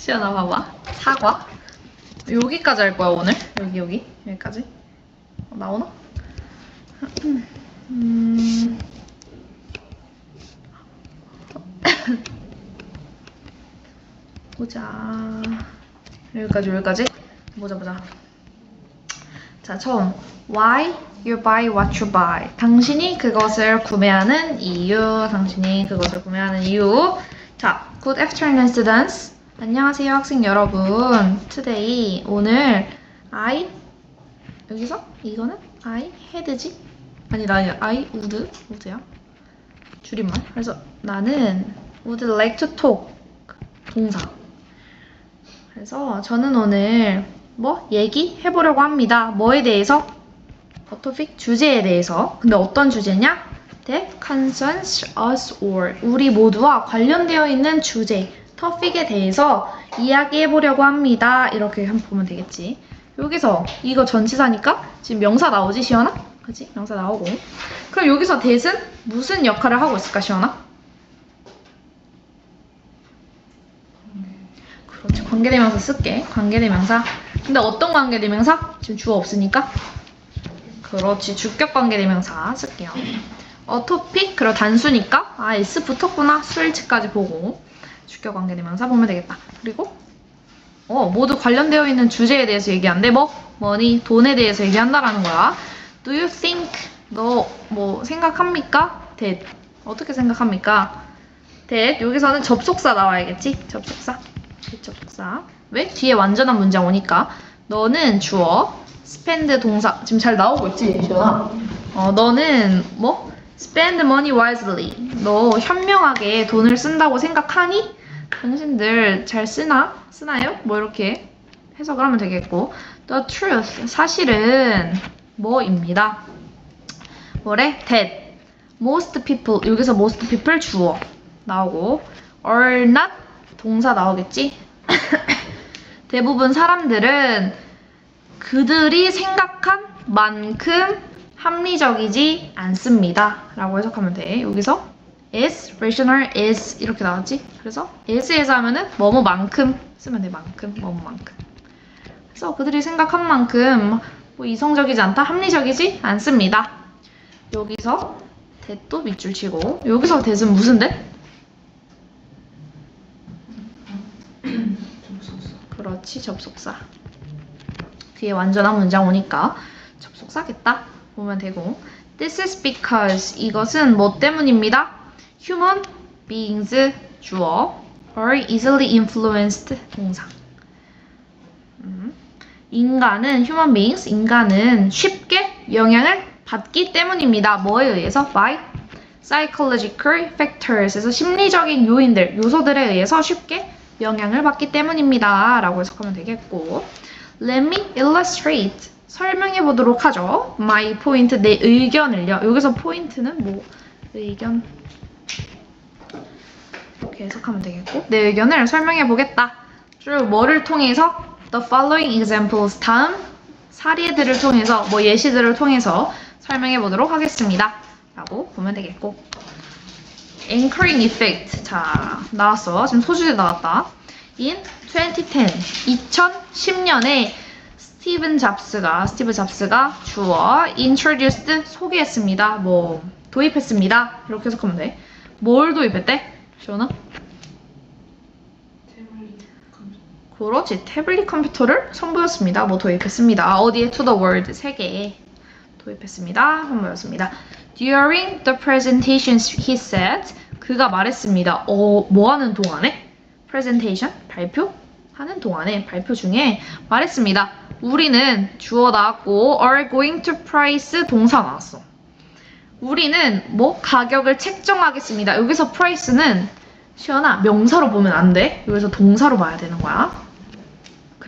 시연아 봐봐. 사과. 여기까지 할 거야 오늘. 여기 여기 여기까지. 어, 나오나? 음. 보자. 여기까지 여기까지. 보자 보자. 자 처음 Why you buy what you buy? 당신이 그것을 구매하는 이유. 당신이 그것을 구매하는 이유. 자, Good afternoon, students. 안녕하세요, 학생 여러분. Today 오늘 I 여기서 이거는 I had지? 아니 나 I would would야. 줄임말. 그래서 나는 would like to talk 동사. 그래서 저는 오늘 뭐 얘기해 보려고 합니다. 뭐에 대해서? 어토픽 주제에 대해서. 근데 어떤 주제냐? That concerns us all. 우리 모두와 관련되어 있는 주제, tofic에 대해서 이야기해 보려고 합니다. 이렇게 한번 보면 되겠지. 여기서 이거 전치사니까 지금 명사 나오지, 시연아? 그지? 명사 나오고. 그럼 여기서 that은 무슨 역할을 하고 있을까, 시연아? 그렇지. 관계대명사 쓸게. 관계대명사. 근데 어떤 관계대명사? 지금 주어 없으니까. 그렇지. 주격 관계대명사 쓸게요. 어 토픽, 그리고 단수니까. 아, S 붙었구나. 수일치까지 보고. 주격 관계대명사 보면 되겠다. 그리고, 어, 모두 관련되어 있는 주제에 대해서 얘기한대. 뭐? 머니, 돈에 대해서 얘기한다라는 거야. Do you think? 너 뭐 생각합니까? that. 어떻게 생각합니까? that. 여기서는 접속사 나와야겠지? 접속사. 접속사. 왜? 뒤에 완전한 문장 오니까. 너는 주어, spend 동사. 지금 잘 나오고 있지, 지연아? 어, 너는 뭐? spend money wisely. 너 현명하게 돈을 쓴다고 생각하니? 당신들 잘 쓰나? 쓰나요? 뭐 이렇게 해석을 하면 되겠고. The truth. 사실은 뭐입니다. 뭐래? that. most people. 여기서 most people 주어 나오고. are not 동사 나오겠지? 대부분 사람들은 그들이 생각한 만큼 합리적이지 않습니다. 라고 해석하면 돼. 여기서 is, rational is 이렇게 나왔지? 그래서 is에서 하면은 뭐뭐만큼 쓰면 돼. 만큼, 뭐뭐만큼. 그래서 그들이 생각한 만큼 뭐 이성적이지 않다, 합리적이지 않습니다. 여기서 that도 밑줄 치고 여기서 that은 무슨 that? 그렇지 접속사 뒤에 완전한 문장 오니까 접속사겠다 보면 되고 This is because 이것은 뭐 때문입니다 Human beings 주어 are easily influenced 동사 음. 인간은 human beings 인간은 쉽게 영향을 받기 때문입니다 뭐에 의해서 by psychological factors에서 심리적인 요인들 요소들에 의해서 쉽게 영향을 받기 때문입니다. 라고 해석하면 되겠고 Let me illustrate 설명해 보도록 하죠. My point 내 의견을요. 여기서 포인트는 뭐 의견 이렇게 해석하면 되겠고 내 의견을 설명해 보겠다. 주로 뭐를 통해서 The following examples 다음 사례들을 통해서 뭐 예시들을 통해서 설명해 보도록 하겠습니다. 라고 보면 되겠고 anchoring effect. 자, 나왔어. 지금 소주제 나왔다. In 2010, 2010년에 스티븐 잡스가, 스티브 잡스가 주어 introduced, 소개했습니다. 뭐, 도입했습니다. 이렇게 해석하면 돼. 뭘 도입했대? 시원아? 그렇지. 태블릿 컴퓨터를 선보였습니다. 뭐 도입했습니다. 어디에? To the world. 세계에 도입했습니다. 선보였습니다. During the presentations, he said, 그가 말했습니다. 어, 뭐 하는 동안에? presentation, 발표? 하는 동안에, 발표 중에 말했습니다. 우리는 주어 나왔고, are going to price 동사 나왔어. 우리는 뭐? 가격을 책정하겠습니다. 여기서 price는 시연아, 명사로 보면 안 돼. 여기서 동사로 봐야 되는 거야.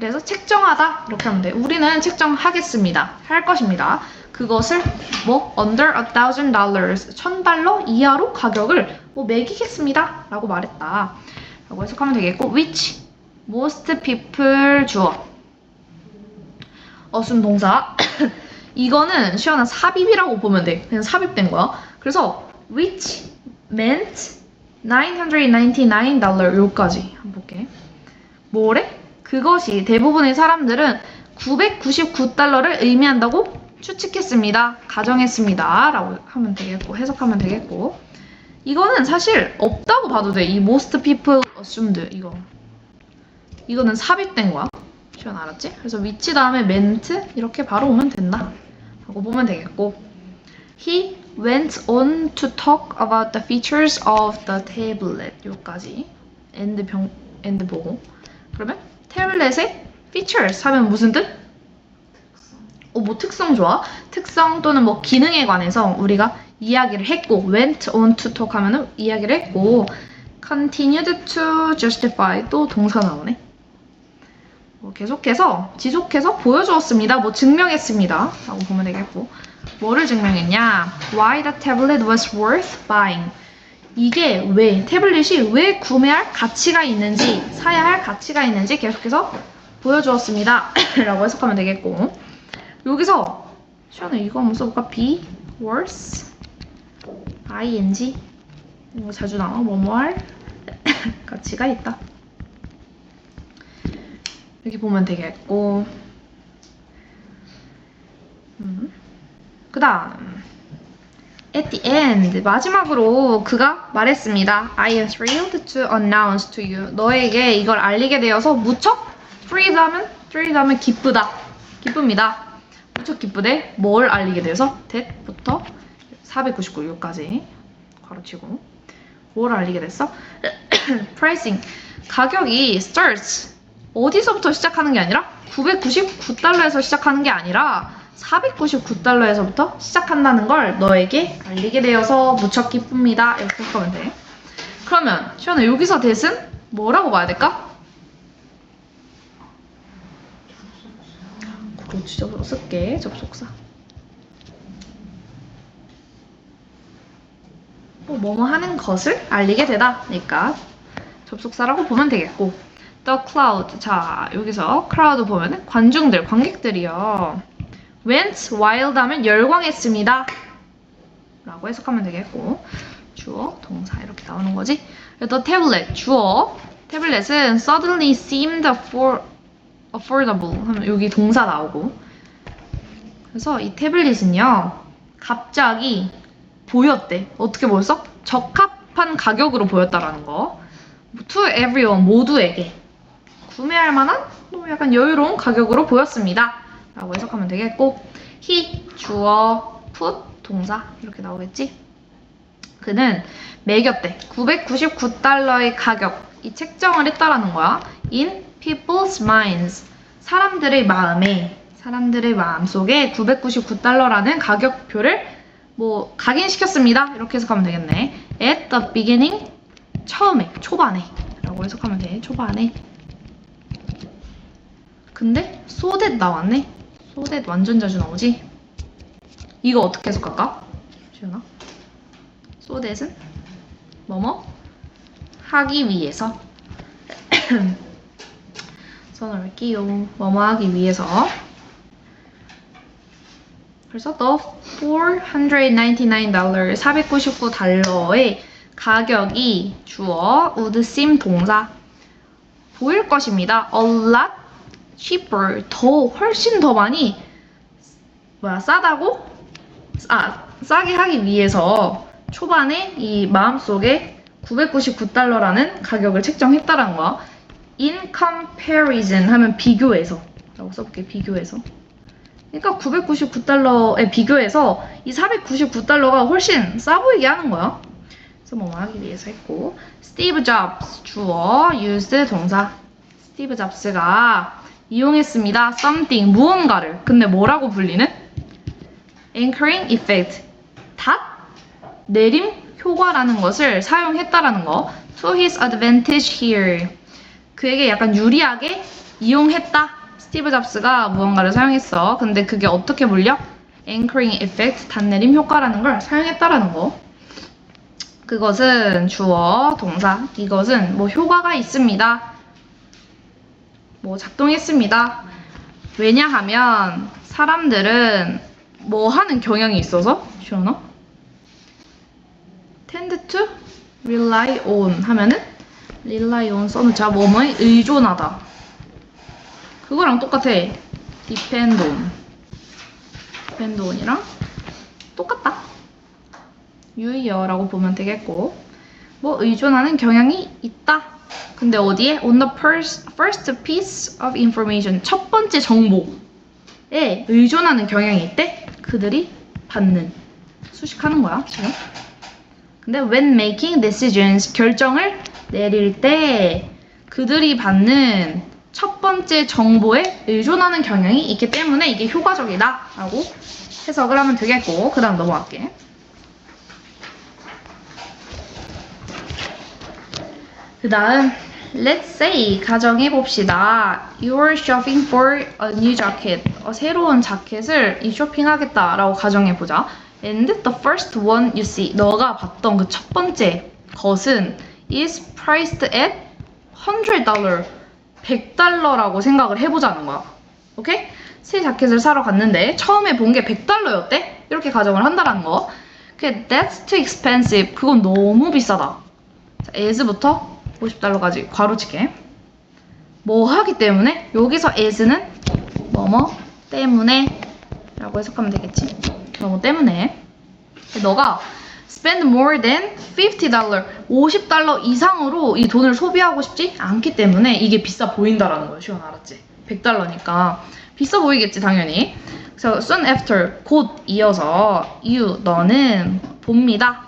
그래서 책정하다 이렇게 하면 돼. 우리는 책정하겠습니다. 할 것입니다. 그것을 뭐 under a thousand dollars 천 달러 이하로 가격을 뭐 매기겠습니다. 라고 말했다. 라고 해석하면 되겠고 which most people 주어 어순 동사 이거는 시원한 삽입이라고 보면 돼. 그냥 삽입된 거야. 그래서 which meant 999 달러 여기까지 한번 볼게. 뭐래? 그것이 대부분의 사람들은 999달러를 의미한다고 추측했습니다. 가정했습니다. 라고 하면 되겠고, 해석하면 되겠고. 이거는 사실 없다고 봐도 돼. 이 most people assumed 이거. 이거는 삽입된 거야. 시원 알았지? 그래서 위치 다음에 meant 이렇게 바로 오면 된다. 라고 보면 되겠고. He went on to talk about the features of the tablet. 요까지. end 병, end 보고. 그러면 태블릿의 features 하면 무슨 뜻? 어, 뭐 특성 좋아? 특성 또는 뭐 기능에 관해서 우리가 이야기를 했고 went on to talk 하면은 이야기를 했고 continued to justify 또 동사 나오네. 뭐 계속해서 지속해서 보여주었습니다. 뭐 증명했습니다. 라고 보면 되겠고 뭐를 증명했냐? Why the tablet was worth buying. 이게 왜 태블릿이 왜 구매할 가치가 있는지 사야 할 가치가 있는지 계속해서 보여주었습니다. 라고 해석하면 되겠고 여기서 시원해 이거 한번 써볼까? be worth ing 이거 자주 나와 뭐뭐 할 가치가 있다. 여기 보면 되겠고 음. 그 다음 At the end 마지막으로 그가 말했습니다. I am thrilled to announce to you. 너에게 이걸 알리게 되어서 무척 thrilled 하면 thrilled 하면 기쁘다. 기쁩니다. 무척 기쁘대. 뭘 알리게 되어서 that부터 499까지 가로치고 뭘 알리게 됐어? pricing 가격이 starts 어디서부터 시작하는 게 아니라 999달러에서 시작하는 게 아니라 499달러에서부터 시작한다는 걸 너에게 알리게 되어서 무척 기쁩니다. 이렇게 하면 돼. 그러면 시원해 여기서 대신 뭐라고 봐야 될까? 그렇지 접속 쓸게 접속사. 뭐 뭐뭐 하는 것을 알리게 되다. 그러니까 접속사라고 보면 되겠고 The crowd 자 여기서 crowd 보면은 관중들 관객들이요. Went wild 하면 열광했습니다. 라고 해석하면 되겠고 주어, 동사 이렇게 나오는 거지. The tablet 주어 태블릿은 suddenly seemed affor, affordable 하면 여기 동사 나오고 그래서 이 태블릿은요 갑자기 보였대. 어떻게 보였어? 적합한 가격으로 보였다라는 거. To everyone 모두에게 구매할 만한 뭐 약간 여유로운 가격으로 보였습니다. 라고 해석하면 되겠고 he 주어 put 동사 이렇게 나오겠지? 그는 매겼대. 999달러의 가격. 이 책정을 했다라는 거야. In people's minds. 사람들의 마음에. 사람들의 마음 속에 999달러라는 가격표를 뭐 각인시켰습니다. 이렇게 해석하면 되겠네. At the beginning 처음에 초반에. 라고 해석하면 돼. 초반에. 근데 so that 나왔네 that 완전 자주 나오지? 이거 어떻게 해석할까? 시연아? that은 뭐뭐? 하기 위해서. 써놓을게요? 뭐뭐 하기 위해서. 그래서 the 499 499달러의 가격이 주어 would seem 동사 보일 것입니다. a lot cheaper 더 훨씬 더 많이 뭐야 싸다고? 아 싸게 하기 위해서 초반에 이 마음속에 999달러라는 가격을 책정했다라는 거. in comparison 하면 비교해서. 라고 써볼게 비교해서. 그러니까 999달러에 비교해서 이 499달러가 훨씬 싸 보이게 하는 거야. 그래서 뭐 하기 위해서 했고. 스티브 잡스 주어 used 동사. 스티브 잡스가 이용했습니다. something 무언가를 근데 뭐라고 불리는? anchoring effect 닷 내림 효과라는 것을 사용했다라는 거 to his advantage here 그에게 약간 유리하게 이용했다. 스티브 잡스가 무언가를 사용했어. 근데 그게 어떻게 불려? anchoring effect 단내림 효과라는 걸 사용했다라는 거. 그것은 주어, 동사. 이것은 뭐 효과가 있습니다. 뭐 작동했습니다. 왜냐하면 사람들은 뭐 하는 경향이 있어서 시원어? tend to rely on 하면은 rely on 써놓자. 뭐뭐에? 의존하다. 그거랑 똑같아. depend on depend on이랑 똑같다. 유의어라고 보면 되겠고. 뭐 의존하는 경향이 있다 근데 어디에? on the first, piece of information. 첫 번째 정보에 의존하는 경향이 있대? 그들이 받는. 수식하는 거야 지금. 근데 when making decisions 결정을 내릴 때 그들이 받는 첫 번째 정보에 의존하는 경향이 있기 때문에 이게 효과적이다 라고 해석을 하면 되겠고 그 다음 넘어갈게 그 다음 Let's say 가정해 봅시다. You're shopping for a new jacket. 어, 새로운 자켓을 이 쇼핑하겠다라고 가정해 보자. And the first one you see, 너가 봤던 그 첫 번째 것은 is priced at 100달러, 100달러라고 생각을 해보자는 거야. 오케이? 새 자켓을 사러 갔는데 처음에 본 게 100달러였대? 이렇게 가정을 한다는 거. 그 That's too expensive. 그건 너무 비싸다. 자, as부터 50달러까지 괄호치게. 뭐 하기 때문에? 여기서 as는 뭐뭐 때문에? 라고 해석하면 되겠지? 뭐뭐 때문에? 너가 spend more than 50달러 50달러 이상으로 이 돈을 소비하고 싶지 않기 때문에 이게 비싸 보인다라는 거야 시원 알았지? 100달러니까. 비싸 보이겠지 당연히. 그래서 soon after 곧 이어서 you 너는 봅니다.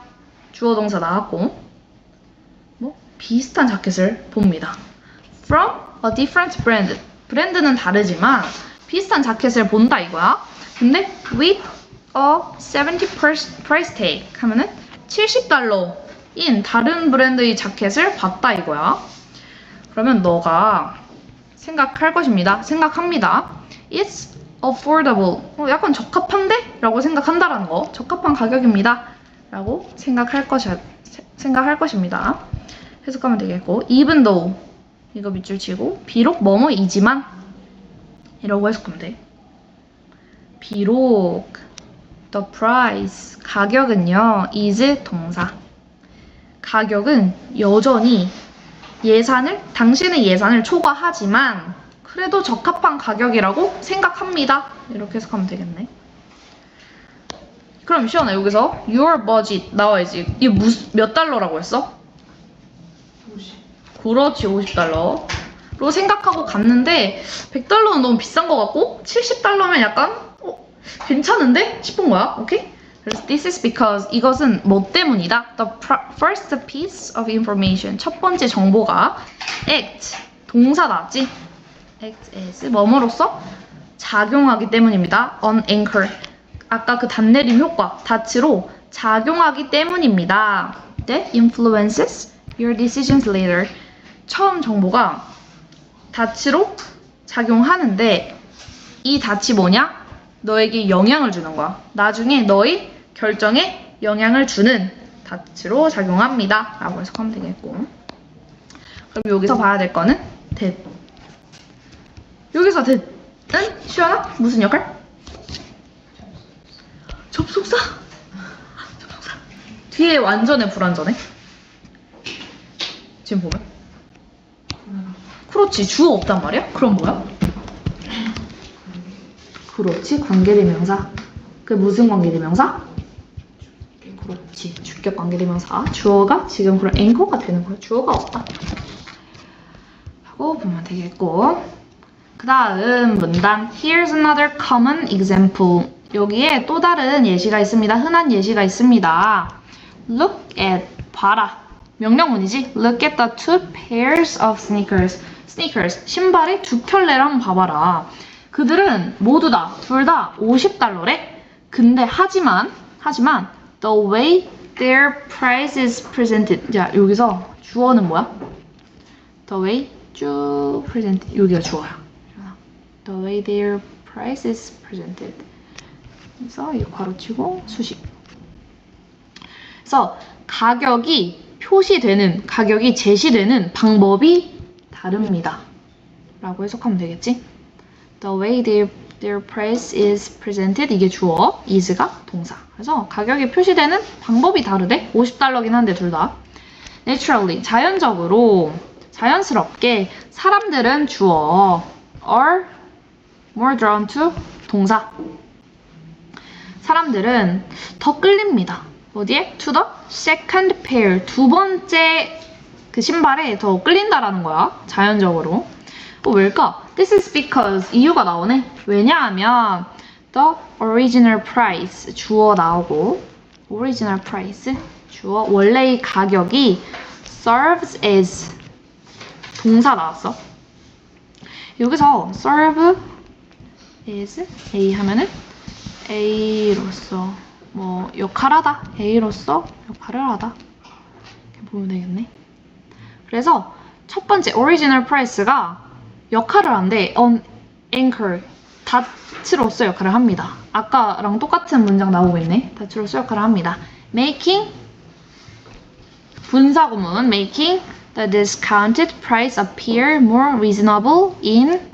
주어 동사 나왔고. 뭐 비슷한 자켓을 봅니다. From a different brand. 브랜드는 다르지만 비슷한 자켓을 본다 이거야. 근데 with a 70 price tag 하면은 70달러인 다른 브랜드의 자켓을 봤다 이거야. 그러면 너가 생각할 것입니다. 생각합니다. It's affordable. 어, 약간 적합한데? 라고 생각한다라는 거. 적합한 가격입니다. 라고 생각할 것이, 생각할 것입니다. 해석하면 되겠고 even though 이거 밑줄 치고 비록 뭐뭐이지만 이라고 해석하면 돼. 비록 the price 가격은요 is 동사 가격은 여전히 예산을 당신의 예산을 초과하지만 그래도 적합한 가격이라고 생각합니다. 이렇게 해석하면 되겠네. 그럼 시원아 여기서 your budget 나와야지. 이게 무슨 몇 달러라고 했어? 50. 그렇지 50달러로 생각하고 갔는데 100달러는 너무 비싼 것 같고 70달러면 약간 어, 괜찮은데? 싶은 거야. 오케이? 그래서 this is because 이것은 뭐 때문이다? The first piece of information. 첫 번째 정보가 act. 동사 나왔지. act as 뭐뭐로서 작용하기 때문입니다. on anchor. 아까 그 단내림 효과 다치로 작용하기 때문입니다. that influences your decisions later 처음 정보가 다치로 작용하는데 이 다치 뭐냐? 너에게 영향을 주는 거야. 나중에 너의 결정에 영향을 주는 다치로 작용합니다. 라고 해석하면 되겠고. 그럼 여기서 봐야 될 거는 that. 여기서 that은 시연아 무슨 역할? 접속사? 접속사. 뒤에 완전해 불완전해? 지금 보면? 그렇지 주어 없단 말이야? 그럼 뭐야? 그렇지 관계대명사. 그 무슨 관계대명사? 그렇지 주격 관계대명사. 주어가 지금 그런 앵커가 되는 거야. 주어가 없다. 하고 보면 되겠고. 그 다음 문단. Here's another common example. 여기에 또 다른 예시가 있습니다. 흔한 예시가 있습니다. Look at 봐라. 명령문이지? Look at the two pairs of sneakers sneakers 신발의 두 켤레를 한번 봐봐라 그들은 모두 다, 둘 다 50달러래. 근데 하지만, 하지만, the way their price is presented. 자, 여기서 주어는 뭐야? the way 쭉 presented. 여기가 주어야. the way their price is presented. 그래서 이 괄호치고 수식. 그래서 가격이 표시되는, 가격이 제시되는 방법이 다릅니다. 라고 해석하면 되겠지? The way their, their price is presented 이게 주어, is가 동사. 그래서 가격이 표시되는 방법이 다르대. 50달러긴 한데 둘 다. naturally 자연적으로 자연스럽게 사람들은 주어 are more drawn to 동사 사람들은 더 끌립니다. 어디에? to the second pair 두 번째 그 신발에 더 끌린다라는 거야. 자연적으로. 어, 왜일까? This is because 이유가 나오네. 왜냐하면 the original price 주어 나오고 original price 주어 원래의 가격이 serves as 동사 나왔어. 여기서 serve is A 하면은 A로서 뭐 역할하다 A로서 역할을 하다 이렇게 보면 되겠네. 그래서 첫 번째 original price가 역할을 한대 on anchor 닷으로서 역할을 합니다. 아까랑 똑같은 문장 나오고 있네. 닷으로서 역할을 합니다. making 분사구문 making the discounted price appear more reasonable in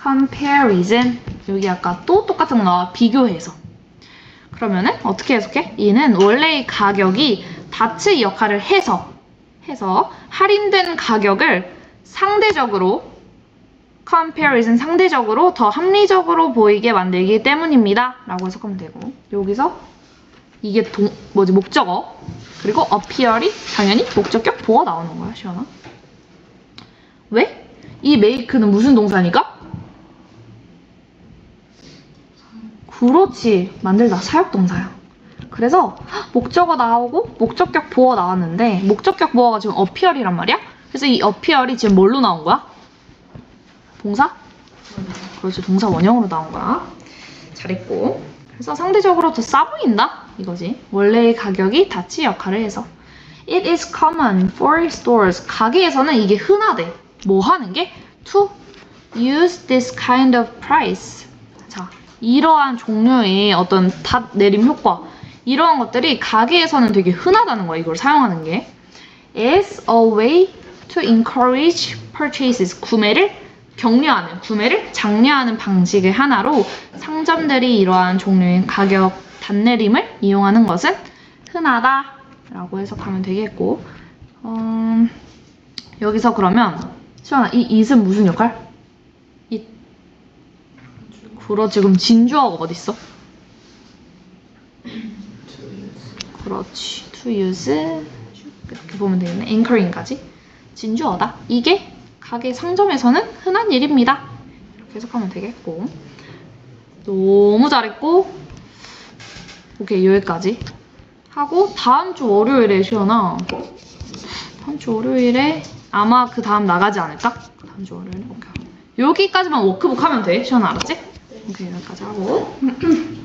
comparison 여기 아까 또 똑같은 거 나와 비교해서 그러면은 어떻게 해석해? 이는 원래의 가격이 닷의 역할을 해서 해서 할인된 가격을 상대적으로 comparison 상대적으로 더 합리적으로 보이게 만들기 때문입니다. 라고 해석하면 되고 여기서 이게 동, 뭐지 목적어 그리고 appear이 당연히 목적격 보어 나오는 거야 시원아 왜? 이 make는 무슨 동사니까? 그렇지 만들다 사역동사야 그래서 목적어 나오고 목적격 보어 나왔는데 목적격 보어가 지금 appear이란 말이야? 그래서 이 appear이 지금 뭘로 나온 거야? 동사? 그렇지 동사 원형으로 나온 거야. 잘했고. 그래서 상대적으로 더 싸 보인다? 이거지. 원래의 가격이 닫치 역할을 해서. It is common for stores. 가게에서는 이게 흔하대. 뭐 하는 게? To use this kind of price. 자 이러한 종류의 어떤 닫 내림 효과 이러한 것들이 가게에서는 되게 흔하다는 거야 이걸 사용하는 게 as a way to encourage purchases 구매를 격려하는 구매를 장려하는 방식의 하나로 상점들이 이러한 종류의 가격 단내림을 이용하는 것은 흔하다라고 해석하면 되겠고 음, 여기서 그러면 시원아 이 it은 무슨 역할? it 그렇지 그럼 진주어가 어딨어? 그렇지 to use. 이렇게 보면 되겠네. anchoring까지. 진주어다. 이게 가게 상점에서는 흔한 일입니다. 이렇게 해석하면 되겠고. 너무 잘했고. 오케이 여기까지. 하고 다음 주 월요일에 시연아. 다음 주 월요일에 아마 그 다음 나가지 않을까? 다음 주 월요일에? 오케이. 여기까지만 워크북 하면 돼. 시연아 알았지? 오케이 여기까지 하고